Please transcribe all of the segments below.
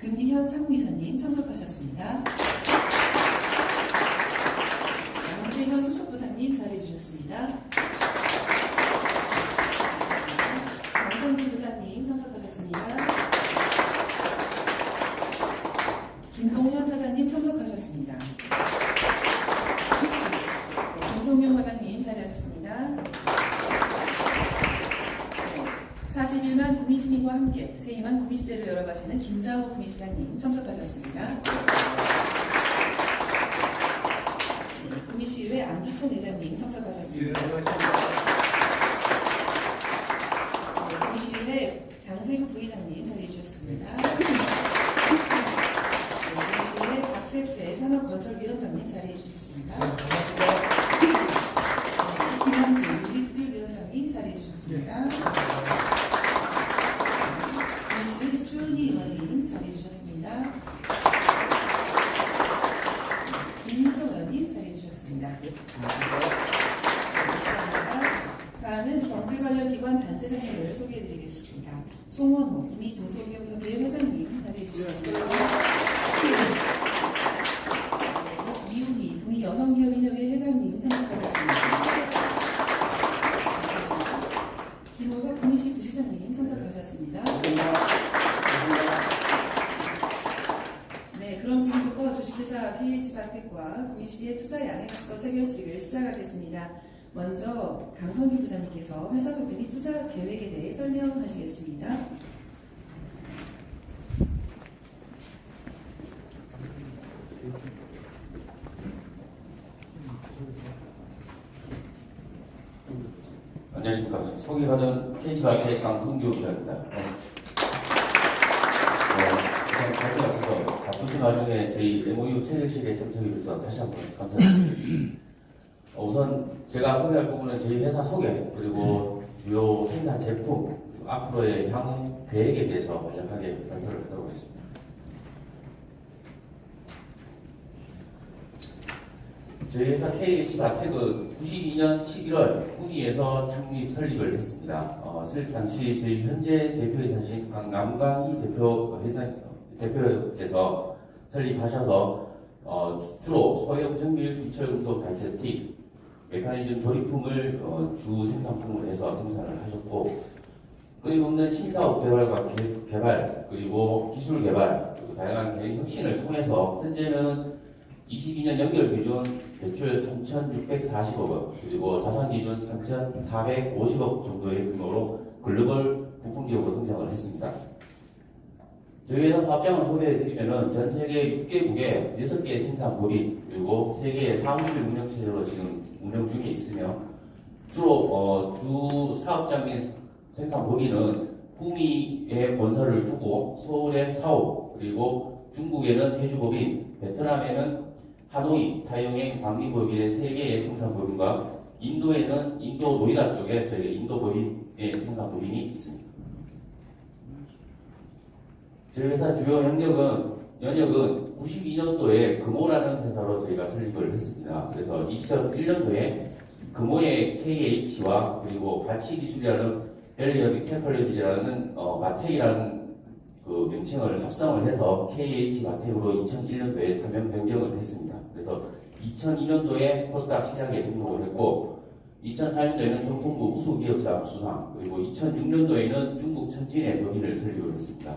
금기현 상무이사님 참석하셨습니다. 양재현 수석부장님 자리해 주셨습니다. 강성규 부장님 참석하셨습니다. 김동현 차장님 참석하셨습니다. 네, 김성용 과장님 자리하셨습니다. 41만 구민시민과 함께 세임한 구민시대를 열어가시는 김자호 구민시장님 참석하셨습니다. 네, 구민시의회 안주천 회장님 참석하셨습니다. 네, 구민시의회 장세구 부의장님 자리해 주셨습니다. 네, 구민시의회 박세채 산업건설위원장님 자리해 주셨습니다. 네, 김한기 윤리특별위원장님 자리해 주셨습니다. 구민시의회 추은희 의원님 자리해 주셨습니다. 김민석 의원님 자리해 주셨습니다. 감사합니다. 다음은 경제 관련 기관 단체 상표를 소개해드리겠습니다. 송원호 구미중소기업협회 회장님 자리해 주셨습니다. 이윤희 구미여성기업인협회 회장님 참석하셨습니다. 김호석 구미시 부시장님 참석하셨습니다. 네, 그럼 지금부터 주식회사 PH바텍과 구미시의 투자 양해각서 체결식을 시작하겠습니다. 먼저 강성기 부장님께서 회사 소개 및 투자 계획에 대해 설명하시겠습니다. 안녕하십니까. 소개받은 KH바텍 강성규 기자입니다. 네. 어, 우선 발표 앞에서 바쁘신 와중에 저희 MOU 체결식에 참석해 주셔서 다시 한번 감사드리겠습니다. 어, 우선 제가 소개할 부분은 저희 회사 소개, 그리고 주요 생산 제품, 앞으로의 향후 계획에 대해서 간략하게 발표를 하도록 하겠습니다. 저희 회사 KH바텍은 92년 11월 구미에서 창립 설립을 했습니다. 어, 설립 당시 저희 현재 대표이사신 강남광희 대표 회사 대표께서 설립하셔서 어, 주로 소형 정밀 비철금속 다이캐스틱 메커니즘 조립품을 어, 주 생산품으로 해서 생산을 하셨고 끊임없는 신사업 개발과 개, 개발 그리고 기술 개발 그리고 다양한 개인 혁신을 통해서 현재는 22년 연결 기준 매출 3,640억 원, 그리고 자산 기준 3,450억 정도의 규모로 글로벌 부품 기업으로 성장을 했습니다. 저희 회사 사업장을 소개해드리면은 전 세계 6개국에 6개의 생산국이 그리고 3개의 사무실 운영 체제로 지금 운영 중에 있으며 주로 어, 주 사업장 및 생산 본위는 구미에 본사를 두고 서울에 사업 그리고 중국에는 해주법인 베트남에는 하노이, 타이용행, 광리법인의 세 개의 생산법인과 인도에는 인도 노이다 쪽에 저희가 인도 법인의 생산법인이 있습니다. 저희 회사 주요 영역은 연역은 92년도에 금호라는 회사로 저희가 설립을 했습니다. 그래서 2001년도에 금호의 KH와 그리고 가치기술이라는 밸리어빅 테크놀로지라는 어, 마텍이라는 그 명칭을 합성을 해서 KH 마텍으로 2001년도에 사명 변경을 했습니다. 그래서 2002년도에 코스닥 시장에 등록을 했고 2004년도에는 정통부 우수기업상 수상 그리고 2006년도에는 중국 천진의 법인을 설립을 했습니다.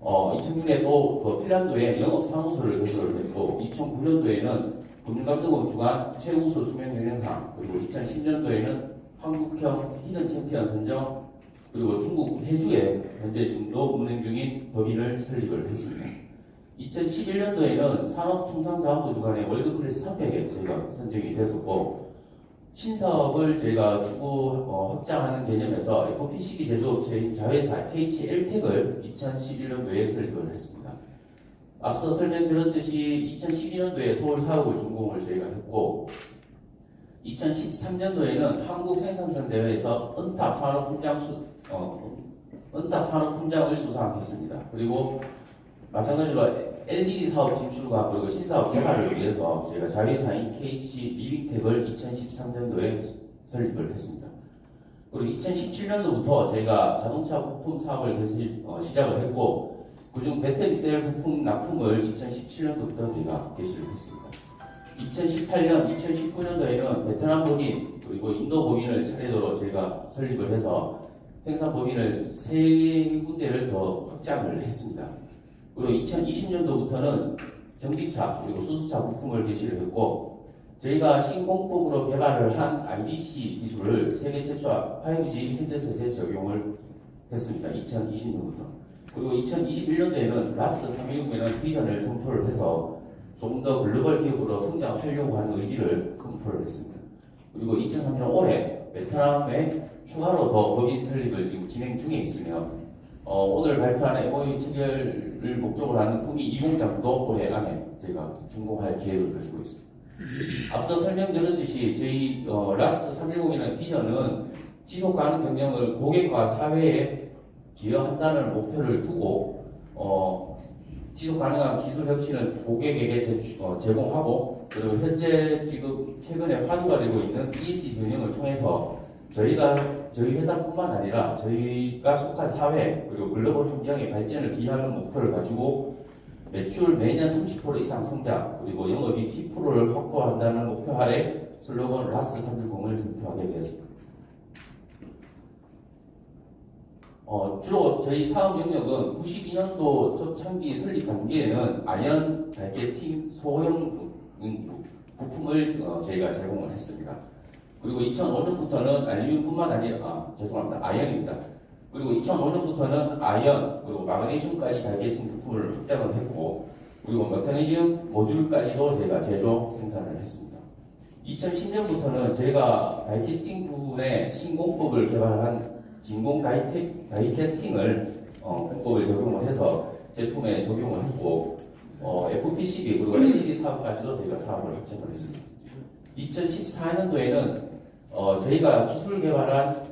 어, 2006년에 또 핀란드에 영업사무소를 개설을 했고 2009년도에는 금융감독원 주관 최우수 투명경영상 그리고 2010년도에는 한국형 히든 챔피언 선정 그리고 중국 해주에 현재 지금도 운행 중인 법인을 설립을 했습니다. 2011년도에는 산업통상자원부 주관의 월드클래스 300에 저희가 선정이 됐었고 신사업을 저희가 추구 어, 확장하는 개념에서 FPCB 제조업체인 자회사 KCL텍을 2011년도에 설립을 했습니다. 앞서 설명드렸듯이 2012년도에 서울 사업을 준공을 저희가 했고 2013년도에는 한국 생산성 대회에서 은탑 산업 훈장 수, 어, 은탑 산업 훈장을 수상했습니다. 그리고 마찬가지로 LED 사업 진출과 그리고 신사업 개발을 위해서 저희가 자회사인 KH 리빙텍을 2013년도에 설립을 했습니다. 그리고 2017년도부터 저희가 자동차 부품 사업을 계속 어, 시작을 했고 그중 배터리 셀 부품 납품을 2017년도부터 저희가 개시를 했습니다. 2018년, 2019년도에는 베트남 법인 그리고 인도 법인을 차례로 저희가 설립을 해서 생산 법인을 세 군데를 더 확장을 했습니다. 그리고 2020년도부터는 전기차 그리고 수소차 부품을 개시를 했고 저희가 신공법으로 개발을 한 IDC 기술을 세계 최초 5G 핸드셋에 적용을 했습니다. 2020년부터. 그리고 2021년도에는 라스 319에는 비전을 선포를 해서 좀 더 글로벌 기업으로 성장하려고 하는 의지를 선포를 했습니다. 그리고 2003년 올해 베트남에 추가로 더 법인 설립을 지금 진행 중에 있으며 어, 오늘 발표하는 MOU 체결을 목적으로 하는 구미 2공장도 올해 안에 저희가 준공할 계획을 가지고 있습니다. 앞서 설명드렸듯이 저희 어, 라스 310이라는 비전은 지속 가능 경영을 고객과 사회에 기여한다는 목표를 두고 어, 지속 가능한 기술 혁신을 고객에게 제, 어, 제공하고 그리고 현재 지금 최근에 화두가 되고 있는 ESG 경영을 통해서 저희가 저희 회사뿐만 아니라 저희가 속한 사회 그리고 글로벌 환경의 발전을 기하는 목표를 가지고 매출 매년 30% 이상 성장 그리고 영업이익 10%를 확보한다는 목표 하에 슬로건 라스 310을 선표하게 되었습니다. 어, 주로 저희 사업 영역은 92년도 초창기 설립 단계에는 아연 다이캐스팅 소형 부- 부품을 어, 저희가 제공을 했습니다. 그리고 2005년부터는 알루미늄뿐만 아니라 아, 죄송합니다 아연입니다. 그리고 2005년부터는 아연 그리고 마그네슘까지 다이캐스팅 부품을 확장을 했고 그리고 메커니즘 모듈까지도 저희가 제조 생산을 했습니다. 2010년부터는 저희가 다이캐스팅 부분에 신공법을 개발한 진공 다이캐, 다이캐스팅을 어, 공법을 적용을 해서 제품에 적용을 했고 어, FPCB 그리고 LED 사업까지도 저희가 사업을 확장을 했습니다. 2014년도에는 어, 저희가 기술 개발한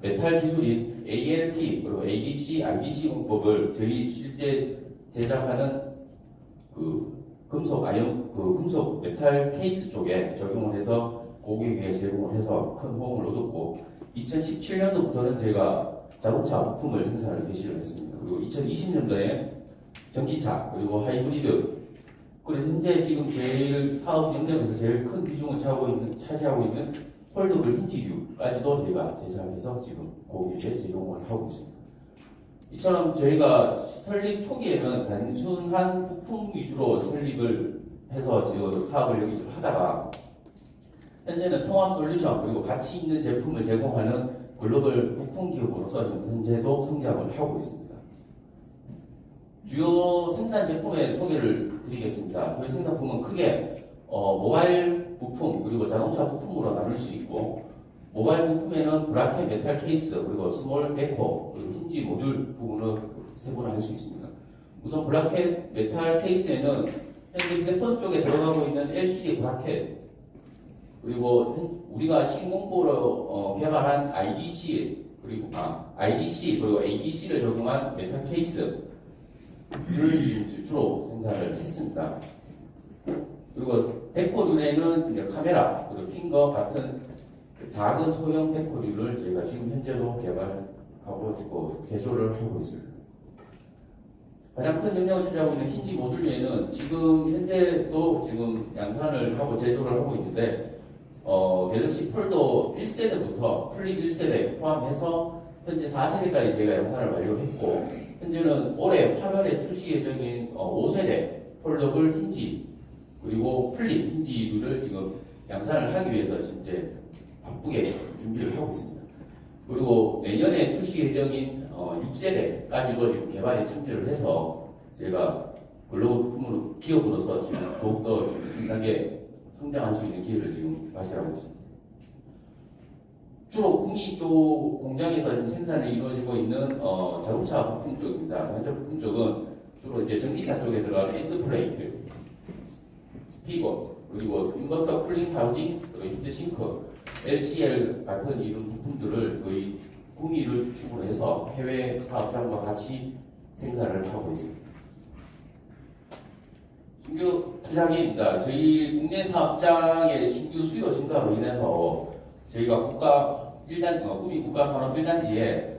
메탈 기술인 ALP 그리고 ADC, IDC 공법을 저희 실제 제작하는 그 금속 아연 그 금속 메탈 케이스 쪽에 적용을 해서 고객에게 제공을 해서 큰 호응을 얻었고 2017년도부터는 저희가 자동차 부품을 생산을 개시를 했습니다. 그리고 2020년도에 전기차 그리고 하이브리드 그리고 현재 지금 제일 사업 영역에서 제일 큰 비중을 차고 있는 차지하고 있는 폴더블 힌지류까지도 저희가 제작해서 지금 고객에게 제공을 하고 있습니다. 이처럼 저희가 설립 초기에는 단순한 부품 위주로 설립을 해서 지금 사업을 여기 하다가 현재는 통합 솔루션 그리고 가치 있는 제품을 제공하는 글로벌 부품 기업으로서 현재도 성장을 하고 있습니다. 주요 생산 제품의 소개를 드리겠습니다. 저희 생산품은 크게 어, 모바일 부품 그리고 자동차 부품으로 나눌 수 있고 모바일 부품에는 브라켓 메탈 케이스 그리고 스몰 베코 그리고 힌지 모듈 부분을 세분화 할 수 있습니다. 우선 브라켓 메탈 케이스에는 현재 휴대폰 쪽에 들어가고 있는 LCD 브라켓 그리고 현- 우리가 신공보로 어, 개발한 IDC 그리고 아, IDC 그리고 ADC를 적용한 메탈 케이스 를 주로 생산을 했습니다. 그리고 데코류에는 카메라 그리고 핑거 같은 그 작은 소형 데코류를 저희가 지금 현재도 개발하고 지금 제조를 하고 있습니다. 가장 큰 영향을 차지하고 있는 힌지 모듈류에는 지금 현재도 지금 양산을 하고 제조를 하고 있는데 어, 갤럭시 폴더 1세대부터 플립 1세대 포함해서 현재 4세대까지 저희가 양산을 완료했고 현재는 올해 8월에 출시 예정인 어, 5세대 폴더블 힌지 그리고 플립 힌지류를 지금 양산을 하기 위해서 이제 바쁘게 준비를 하고 있습니다. 그리고 내년에 출시 예정인 어, 6세대까지도 지금 개발에 참여를 해서 제가 글로벌 부품으로 기업으로서 지금 더욱더 지금 한 단계 성장할 수 있는 기회를 지금 맞이하고 있습니다. 주로 구미 쪽 공장에서 지금 생산이 이루어지고 있는 어, 자동차 부품 쪽입니다. 자동차 부품 쪽은 주로 이제 전기차 쪽에 들어가는 엔드플레이트, 스피커, 그리고 인버터 쿨링 하우징, 그리고 히트싱크, LCL 같은 이런 부품들을 거의 구미를 주축으로 해서 해외 사업장과 같이 생산을 하고 있습니다. 신규 투자기입니다. 저희 국내 사업장의 신규 수요 증가로 인해서 저희가 국가 1단, 어, 구미 국가 산업 1단지에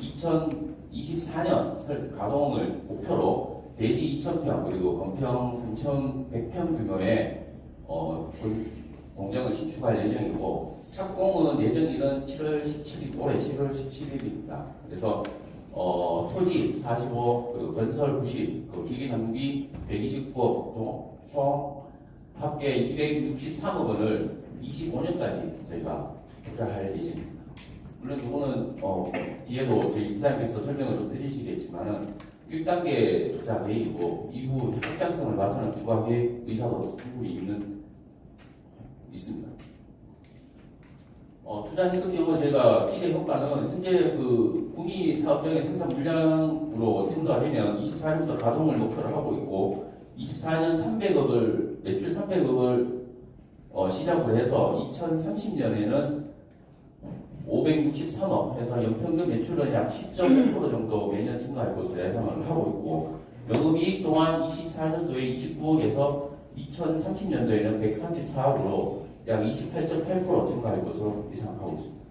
2024년 설 가동을 목표로 대지 2,000평 그리고 건평 3,100평 규모의 어, 공- 공장을 신축할 예정이고 착공은 예정일은 7월 17일 올해 7월 17일입니다. 그래서 어, 토지 45 그리고 건설 90, 그 기계 장비 129억 총 합계 263억 원을 25년까지 저희가 투자할 예정입니다. 물론 이거는 어, 뒤에도 저희 부장님께서 설명을 좀 드리시겠지만은 1단계 투자 계획이고 이후 확장성을 봐서는 추가 계획 의사도 충분히 있는 있습니다. 어, 투자 했을 경우 저희가 기대 효과는 현재 그 구미 사업장의 생산 물량으로 증가되면 24년부터 가동을 목표로 하고 있고 24년 300억을 매출 300억을 어, 시작으로 해서 2030년에는 563억 해서 연평균 매출은 약 10.5% 정도 매년 증가할 것으로 예상을 하고 있고 영업이익 또한 24년도에 29억에서 2030년도에는 134억으로 약 28.8% 증가할 것으로 예상하고 있습니다.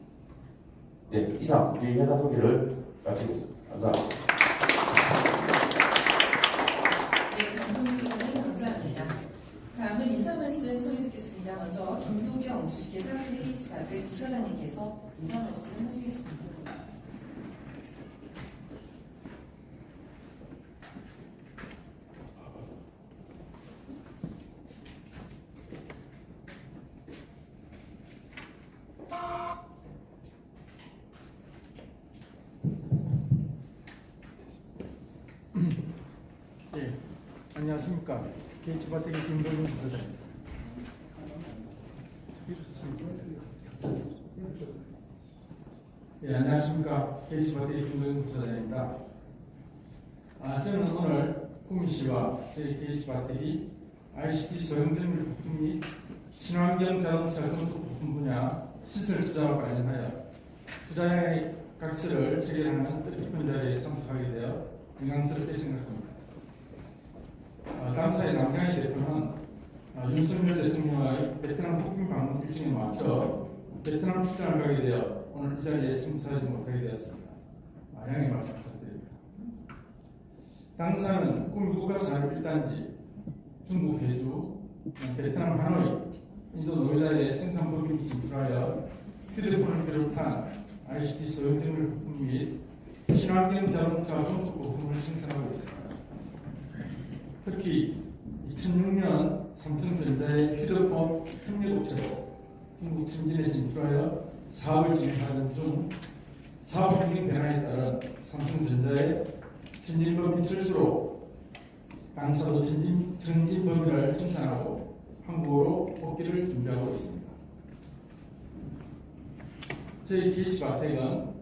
네, 이상 저희 회사 소개를 마치겠습니다. 감사합니다. 네, 강성규 교수님 감사합니다. 다음은 인사 말씀 처리 듣겠습니다. 먼저 김도경 KH바텍 부사장님께서 인사 말씀 하시겠습니다. 예, 안녕하십니까. KH바텍의 김동준 부사장입니다. 예, KH바텍의 김동준 부사장입니다. 아, 저는 오늘 구미시와 저희 KH바텍이 ICT 소형전기 부품 및 친환경 자동차 금속 부품 분야 시설 투자와 관련하여 투자의 각서를 체결하는 뜻깊은 자리에 참석하게 되어 영광스럽게 생각합니다. 어, 당사의 남강희 대표는 어, 윤석열 대통령의 베트남 국빈 방문 일정에 맞춰 베트남 출장을 가게 되어 오늘 이 자리에 참석하지 못하게 되었습니다. 아, 양해 말씀 부탁드립니다. 당사는 국민국가산업 1단지, 중국 어, 베트남 하노이, 인도 노이다에 생산 법인이 진출하여 휴대폰을 비롯한 ICT 소형전물 부품 및 친환경 자동차 금속 부품을 생산하고 있습니다. 특히 2006년 삼성전자의 휴대폰 협력업체로 중국 천진에 진출하여 사업을 진행하던 중 사업 환경 변화에 따른 삼성전자의 천진법인 철수로 당사도 천진, 천진법인을 생산하고 한국으로 복귀를 준비하고 있습니다. 저희 KH바텍은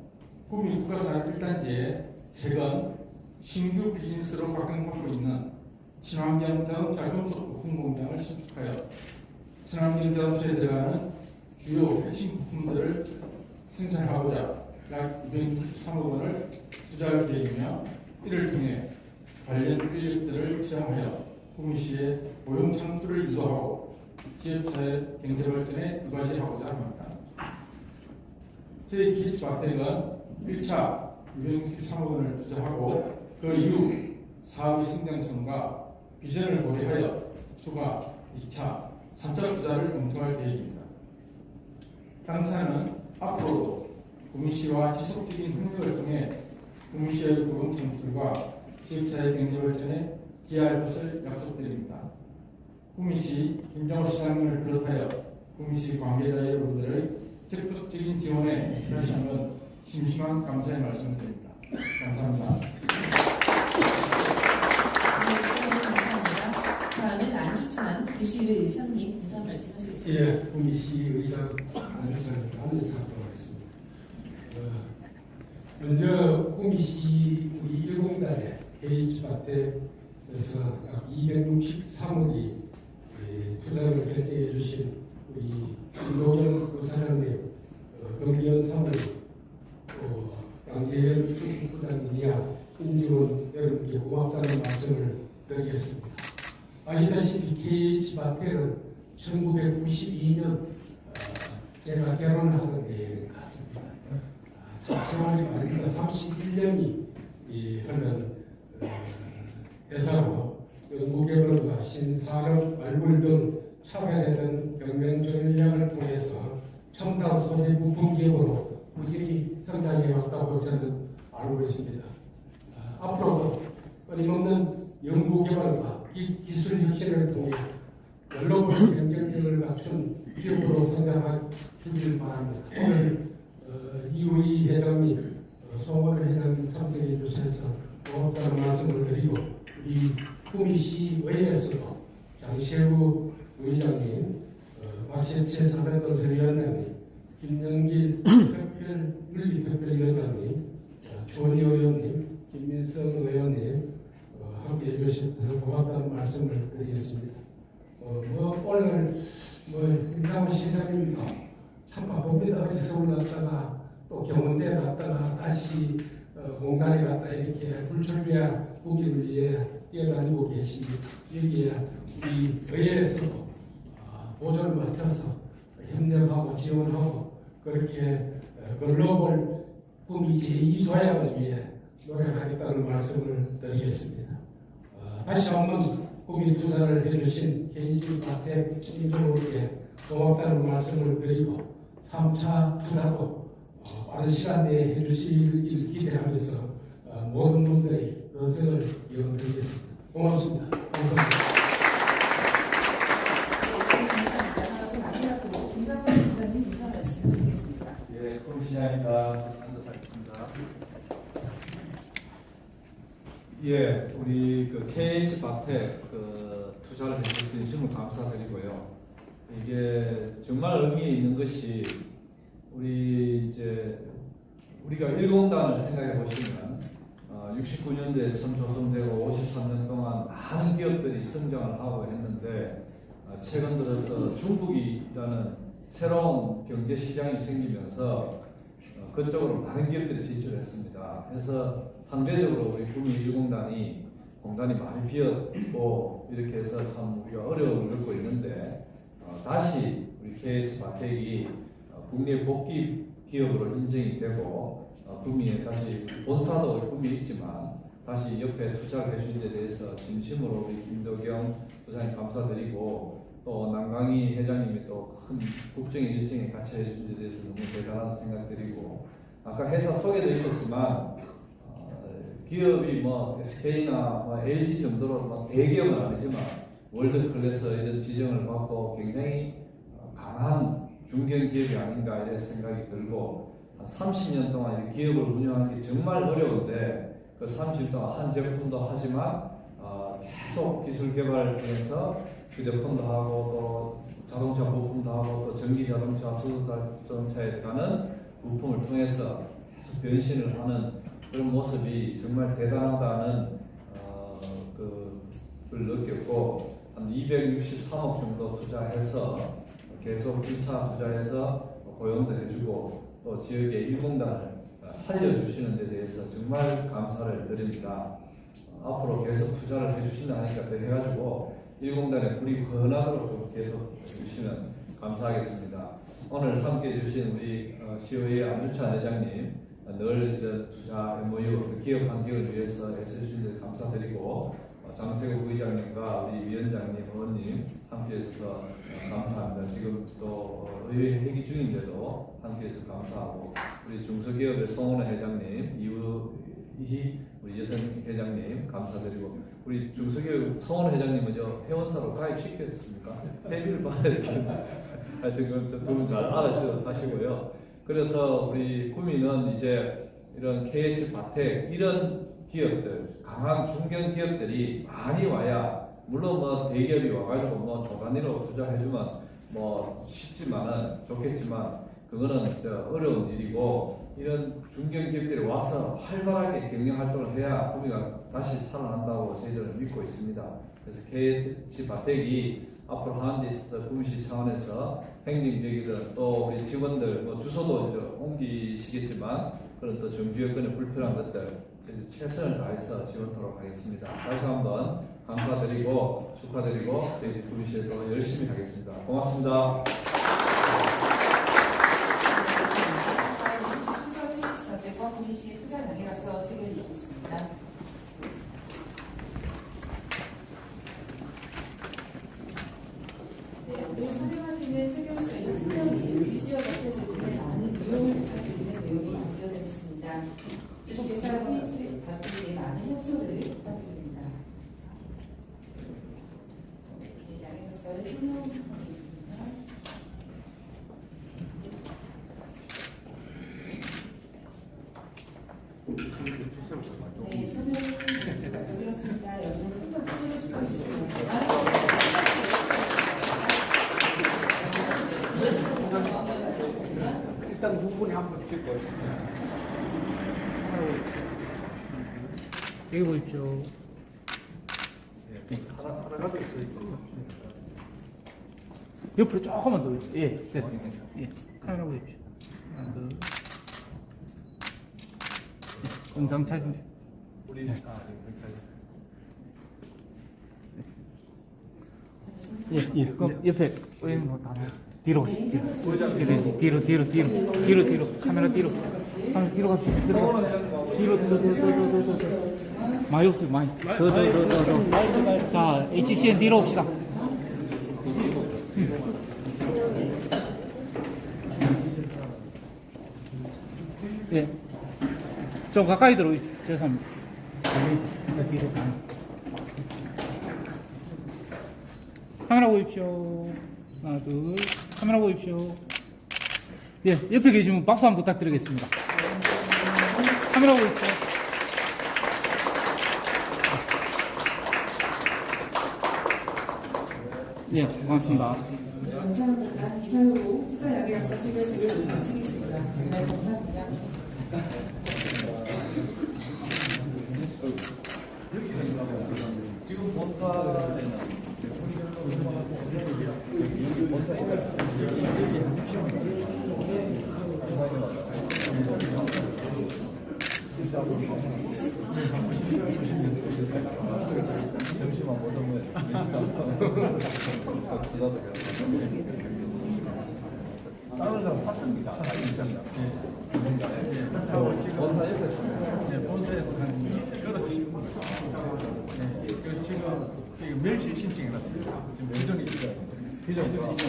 국민 국가산업 1단지에 최근 신규 비즈니스로 각광받고 있는 친환경 자동차 금속 부품 공장을 신축하여 친환경 자동차에 들어가는 주요 핵심 부품들을 생산하고자 약 263억 원을 투자할 계획이며 이를 통해 관련 인력들을 지원하여 구미시의 고용 창출을 유도하고 지역사회 경제 발전에 이바지하고자 합니다. 저희 기치마텍은 1차 263억 원을 투자하고 그 이후 사업의 성장성과 비전을 고려하여 추가 2차, 3차 투자를 검토할 계획입니다. 당사는 앞으로도 구미시와 지속적인 협력을 통해 구미시의 고용 창출과 지역사회 경제 발전에 기여할 것을 약속드립니다. 구미시 김정호 시장을 비롯하여 구미시 관계자 여러분들의 적극적인 지원에 다시 한번 심심한 감사의 말씀을 드립니다. 감사합니다. 감사합니다. 다음은 안주찬 대시회 의장님 인사 말씀하시겠습니다. 예, 구미시 의장 안주장입니다. 앉아 먼저 구미시 우리 일공단에 H마트에서 약 263억이 투자를 결정해 주신 우리 김동영 부사장님, 어, 경기연 사무님, 또 강재현 축구부장님이야 임직원 여러분께 고맙다는 말씀을 드리겠습니다. 아시다시피 KH마트는 1992년 제가 결혼하는 데 갔습 니다. 아, 4월 말입니다. 31년이 하는 어, 연구개발과 신산업 발굴 등 차별화된 경영 전략을 통해서 첨단 소재 부품 기업으로 꾸준히 성장해 왔다고 저는 알고 있습니다. 아, 앞으로도 끊임없는 연구개발과 기- 기술 혁신을 통해 글로벌 경쟁력을 갖춘 기업으로 성장하기를 바랍니다. 오늘 어, 이우희 회장님, 어, 송원 회장님 참석해 주셔서 고맙다는 말씀을 드리고 우리 구미시 의회에서도 장시우 의장님, 어, 박세채 사회건설위원장님, 김영길 특별윤리특별위원장님, 어, 주원희 의원님, 김민성 의원님 어, 함께 해주셔서 고맙다는 말씀을 드리겠습니다. 어, 뭐 오늘 뭐 김상훈 시장님도 참 바쁩니다. 어제 서울 갔다가 또 경운대 갔다가 다시 어, 공단에 갔다 이렇게 불철비한 국민을 위해 뛰어다니고 계십니다. 여기에 우리 의회에서도 아, 보조를 맞춰서 협력하고 지원하고 그렇게 어, 글로벌 꿈이 제2도약을 위해 노력하겠다는 말씀을 드리겠습니다. 어, 다시 한번 꿈이 투자를 해주신 개인주 파텍 임종욱에 고맙다는 말씀을 드리고 3차 투자도 어, 빠른 시간 내에 해주시길 기대하면서 어, 모든 분들의 건승을 이어드리겠습니다. 고맙습니다. 감사합니다. 해주시겠습니다. 예, 우리 그 KH 바텍 그 투자를 해주셔서 진심으로 감사드리고요. 이게 정말 의미 있는 것이 우리 이제 우리가 일공단을 생각해 보시면 어, 69년도에 참 조성되고 53년 동안 많은 기업들이 성장을 하고 했는데 어, 최근 들어서 중국이라는 새로운 경제 시장이 생기면서 어, 그쪽으로 많은 기업들이 진출했습니다. 그래서 상대적으로 우리 구미 일공단이 공단이 많이 비었고 이렇게 해서 참 우리가 어려움을 겪고 있는데 어, 다시 우리 KS 바텍이 어, 국내 복귀 기업으로 인정이 되고 어, 구미에 다시 본사도 구미에 있지만 다시 옆에 투자를 해준 데 대해서 진심으로 우리 김도경 부장님 감사드리고 또 남강희 회장님이 또 큰 국정의 일정에 같이 해준 데 대해서 너무 대단한 생각 드리고 아까 회사 소개도 있었지만 어, 기업이 뭐 SK나 뭐 LG 정도로 뭐 대기업은 아니지만 월드 클래스 이런 지정을 받고 굉장히 어, 강한 중견 기업이 아닌가 이런 생각이 들고 한 30년 동안 이 기업을 운영하는 게 정말 어려운데 그 30년 동안 한 제품도 하지만 어, 계속 기술 개발을 통해서 휴대폰도 하고 또 자동차 부품도 하고 또 전기 자동차, 수소 자동차에 가는 부품을 통해서 계속 변신을 하는 그런 모습이 정말 대단하다는 어, 그 걸 느꼈고 한 263억 정도 투자해서 계속 1차 투자해서 고용도 해주고 또 지역의 일공단을 살려주시는 데 대해서 정말 감사를 드립니다. 어, 앞으로 계속 투자를 해주신다 하니까 더 해가지고 일공단의 불이 좀 계속 해주시면 감사하겠습니다. 오늘 함께 해주신 우리 어, 시의회 안주찬 회장님 어, 늘 투자 MOU 기업 환경을 위해서 애써주신 데 감사드리고 어, 장세국 의장님과 우리 위원장님, 의원님 함께해서 어, 감사합니다. 지금 또 어, 의회 회기 중인데도 함께해서 감사하고 우리 중소기업의 송원호 회장님, 이우희 우리 여성 회장님 감사드리고 우리 중소기업 송원 회장님은 저 회원사로 가입시켰습니까? 회비를 받아야 되는데 하여튼 그두분잘 알아서 하시고요. 그래서 우리 구민은 이제 이런 KH 바텍 이런 기업들 강한 중견 기업들이 많이 와야 물론 뭐 대기업이 와가지고 뭐 조 단위로 투자해주면 뭐 쉽지만은 좋겠지만 그거는 저 어려운 일이고 이런 중견 기업들이 와서 활발하게 경영 활동을 해야 구미가 다시 살아난다고 저희들은 믿고 있습니다. 그래서 KH 바텍이 앞으로 하는 데 있어서 구미시 차원에서 행정적이든 또 우리 직원들 뭐 주소도 이제 옮기시겠지만 그런 또 정주 여건의 불편한 것들 최선을 다해서 지원하도록 하겠습니다. 다시 한번 감사드리고 축하드리고 저희 구미시에도 열심히 하겠습니다. 고맙습니다. 주식회사 PH 바텍과 주식회사 KH 바테리의 많은 협조를 부탁드립니다. 네, 양해각서의 설명하겠습니다. 네, 설명을 드렸습니다. 여러분 큰 박수 쳐주시기 바랍니다. 일단 두 분이 한번 찍고 여기 보십시오. 옆으로 조금만 더. 예, 됐습니다. 예, 카메라 보십시오. 하나, 둘. 예, 영상 촬영. 우리 아, 네, 예, 예. 그럼 옆에 오행 뭐다 뒤로. 뒤로. 뒤로, 뒤로, 뒤로, 뒤로, 뒤로. 카메라 뒤로. 카메라 뒤로 갑시다. 뒤로. 뒤로, 뒤로, 뒤로, 뒤로. 많이 없어요, 많이. 더, 더, 더, 더, 더. 자, HCN 뒤로 옵시다. 예. 좀 가까이 들어. 죄송합니다. 카메라 보십시오. 하나, 둘. 카메라 보십시오. 예, 옆에 계시면 박수 한번 부탁드리겠습니다. 카메라 보십시오. 예, 고맙습니다. 네, 감사합니다. 이상으로 투자 양해각서 체결식을 마치겠습니다. 네, 감사합니다. 지금 본사에는 잠시만 못 오면 지나도 다른 사람 샀습니다. 다 있습니다. 본사 옆에 네, 본사에서 한 걸어서 10분. 네, 그 지금 멸실 신청해 놨습니다. 지금 기존에 기존에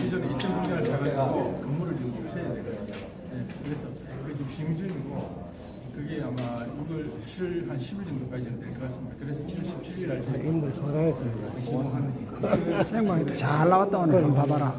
기존에 2.0년을 사가지고 건물을 지금 없애야 되거든요. 네, 그래서 그 지금 심의 중이고 그게 아마 6월 7일 한 10일 정도까지는 될 것 같습니다. 그래서 7월 17일 날 저희 인물 전화했습니다. 시공하는 생방이 잘 나왔다 오늘 한번 봐봐라.